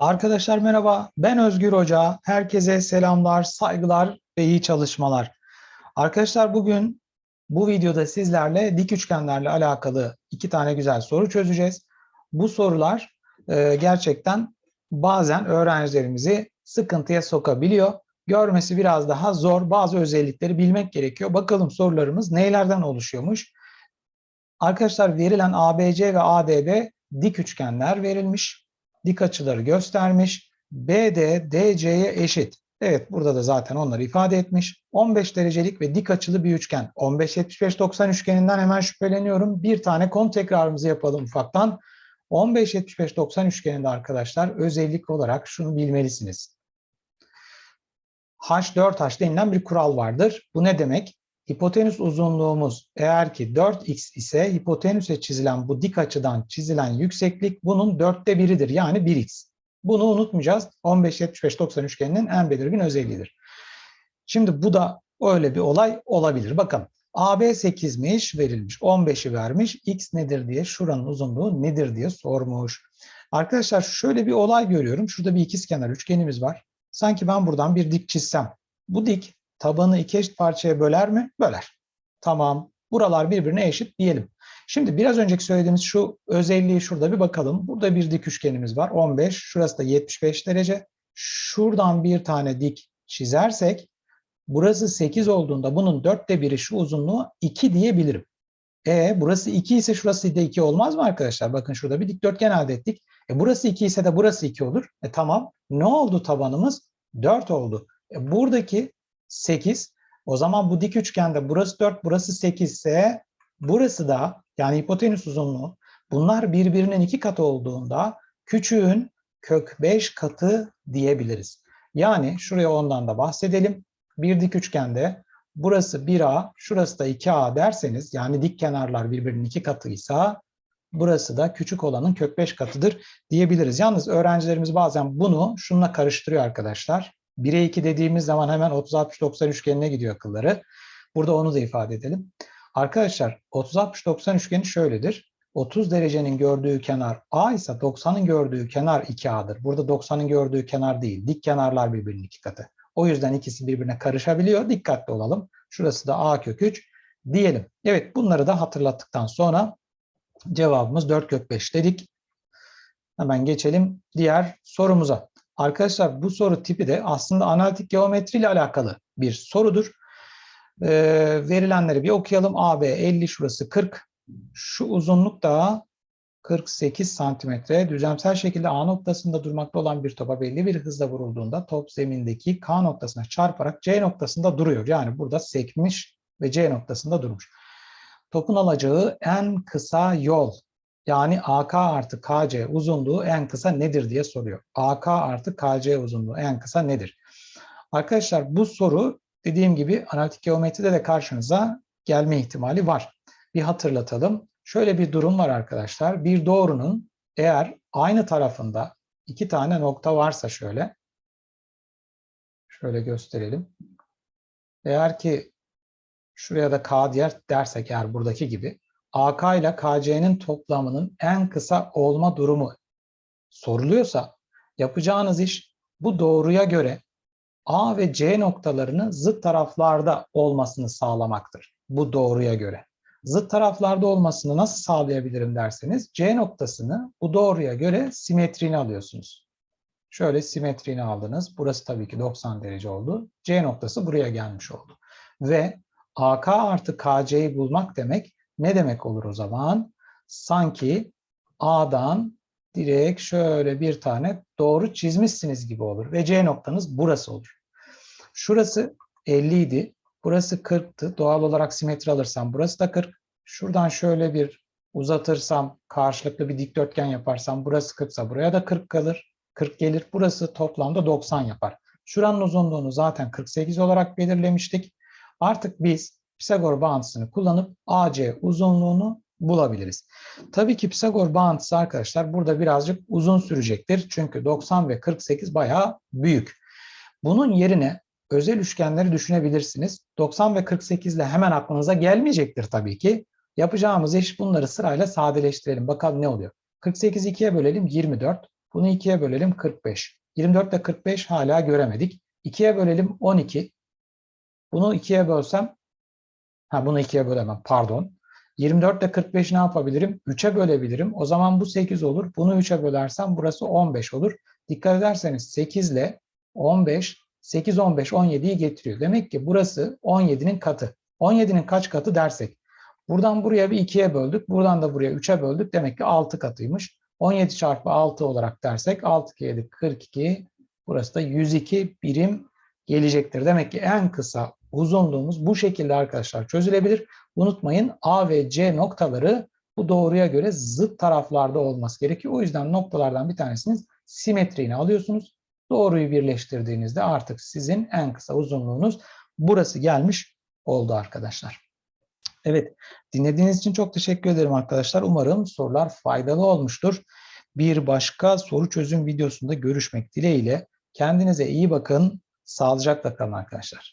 Arkadaşlar merhaba, ben Özgür Hoca. Herkese selamlar, saygılar ve iyi çalışmalar. Arkadaşlar bugün bu videoda sizlerle dik üçgenlerle alakalı iki tane güzel soru çözeceğiz. Bu sorular e, gerçekten bazen öğrencilerimizi sıkıntıya sokabiliyor. Görmesi biraz daha zor, bazı özellikleri bilmek gerekiyor. Bakalım sorularımız neylerden oluşuyormuş? Arkadaşlar verilen ABC ve ADB dik üçgenler verilmiş dik açıları göstermiş. BD DC'ye eşit. Evet burada da zaten onları ifade etmiş. 15 derecelik ve dik açılı bir üçgen. 15-75-90 üçgeninden hemen şüpheleniyorum. Bir tane konu tekrarımızı yapalım ufaktan. 15-75-90 üçgeninde arkadaşlar özellik olarak şunu bilmelisiniz. H4H denilen bir kural vardır. Bu ne demek? Hipotenüs uzunluğumuz eğer ki 4x ise hipotenüse çizilen bu dik açıdan çizilen yükseklik bunun dörtte biridir. Yani 1x. Bunu unutmayacağız. 15-75-90 üçgeninin en belirgin özelliğidir. Şimdi bu da öyle bir olay olabilir. Bakın AB 8'miş verilmiş. 15'i vermiş. X nedir diye şuranın uzunluğu nedir diye sormuş. Arkadaşlar şöyle bir olay görüyorum. Şurada bir ikizkenar üçgenimiz var. Sanki ben buradan bir dik çizsem. Bu dik tabanı iki eşit parçaya böler mi? Böler. Tamam. Buralar birbirine eşit diyelim. Şimdi biraz önceki söylediğimiz şu özelliği şurada bir bakalım. Burada bir dik üçgenimiz var. 15. Şurası da 75 derece. Şuradan bir tane dik çizersek burası 8 olduğunda bunun dörtte biri şu uzunluğu 2 diyebilirim. E burası 2 ise şurası da 2 olmaz mı arkadaşlar? Bakın şurada bir dikdörtgen elde ettik. E burası 2 ise de burası 2 olur. E tamam. Ne oldu tabanımız? 4 oldu. E buradaki 8. O zaman bu dik üçgende burası 4, burası 8 ise burası da yani hipotenüs uzunluğu bunlar birbirinin iki katı olduğunda küçüğün kök 5 katı diyebiliriz. Yani şuraya ondan da bahsedelim. Bir dik üçgende burası 1A, şurası da 2A derseniz yani dik kenarlar birbirinin iki katıysa burası da küçük olanın kök 5 katıdır diyebiliriz. Yalnız öğrencilerimiz bazen bunu şununla karıştırıyor arkadaşlar. 1'e 2 dediğimiz zaman hemen 30-60-90 üçgenine gidiyor akılları. Burada onu da ifade edelim. Arkadaşlar 30-60-90 üçgeni şöyledir. 30 derecenin gördüğü kenar A ise 90'ın gördüğü kenar 2A'dır. Burada 90'ın gördüğü kenar değil. Dik kenarlar birbirinin iki katı. O yüzden ikisi birbirine karışabiliyor. Dikkatli olalım. Şurası da A kök 3 diyelim. Evet bunları da hatırlattıktan sonra cevabımız 4 kök 5 dedik. Hemen geçelim diğer sorumuza. Arkadaşlar bu soru tipi de aslında analitik geometri ile alakalı bir sorudur. Ee, verilenleri bir okuyalım. AB 50 şurası 40. Şu uzunluk da 48 santimetre. Düzlemsel şekilde A noktasında durmakta olan bir topa belli bir hızla vurulduğunda top zemindeki K noktasına çarparak C noktasında duruyor. Yani burada sekmiş ve C noktasında durmuş. Topun alacağı en kısa yol yani AK artı KC uzunluğu en kısa nedir diye soruyor. AK artı KC uzunluğu en kısa nedir? Arkadaşlar bu soru dediğim gibi analitik geometride de karşınıza gelme ihtimali var. Bir hatırlatalım. Şöyle bir durum var arkadaşlar. Bir doğrunun eğer aynı tarafında iki tane nokta varsa şöyle şöyle gösterelim. Eğer ki şuraya da K diğer dersek eğer buradaki gibi AK ile KC'nin toplamının en kısa olma durumu soruluyorsa yapacağınız iş bu doğruya göre A ve C noktalarını zıt taraflarda olmasını sağlamaktır. Bu doğruya göre. Zıt taraflarda olmasını nasıl sağlayabilirim derseniz C noktasını bu doğruya göre simetrini alıyorsunuz. Şöyle simetrini aldınız. Burası tabii ki 90 derece oldu. C noktası buraya gelmiş oldu. Ve AK artı KC'yi bulmak demek ne demek olur o zaman? Sanki A'dan direkt şöyle bir tane doğru çizmişsiniz gibi olur. Ve C noktanız burası olur. Şurası 50 idi. Burası 40'tı. Doğal olarak simetri alırsam burası da 40. Şuradan şöyle bir uzatırsam, karşılıklı bir dikdörtgen yaparsam burası 40 ise buraya da 40 kalır. 40 gelir. Burası toplamda 90 yapar. Şuranın uzunluğunu zaten 48 olarak belirlemiştik. Artık biz Pisagor bağıntısını kullanıp AC uzunluğunu bulabiliriz. Tabii ki Pisagor bağıntısı arkadaşlar burada birazcık uzun sürecektir. Çünkü 90 ve 48 bayağı büyük. Bunun yerine özel üçgenleri düşünebilirsiniz. 90 ve 48 ile hemen aklınıza gelmeyecektir tabii ki. Yapacağımız iş bunları sırayla sadeleştirelim. Bakalım ne oluyor. 48'i 2'ye bölelim 24. Bunu 2'ye bölelim 45. 24 ile 45 hala göremedik. 2'ye bölelim 12. Bunu 2'ye bölsem ha bunu 2'ye bölemem pardon. 24 ile 45 ne yapabilirim? 3'e bölebilirim. O zaman bu 8 olur. Bunu 3'e bölersem burası 15 olur. Dikkat ederseniz 8 ile 15, 8, 15, 17'yi getiriyor. Demek ki burası 17'nin katı. 17'nin kaç katı dersek. Buradan buraya bir 2'ye böldük. Buradan da buraya 3'e böldük. Demek ki 6 katıymış. 17 çarpı 6 olarak dersek 6 kere 7 42. Burası da 102 birim gelecektir. Demek ki en kısa uzunluğumuz bu şekilde arkadaşlar çözülebilir. Unutmayın A ve C noktaları bu doğruya göre zıt taraflarda olması gerekiyor. O yüzden noktalardan bir tanesiniz simetriğini alıyorsunuz. Doğruyu birleştirdiğinizde artık sizin en kısa uzunluğunuz burası gelmiş oldu arkadaşlar. Evet, dinlediğiniz için çok teşekkür ederim arkadaşlar. Umarım sorular faydalı olmuştur. Bir başka soru çözüm videosunda görüşmek dileğiyle. Kendinize iyi bakın. Sağlıcakla kalın arkadaşlar.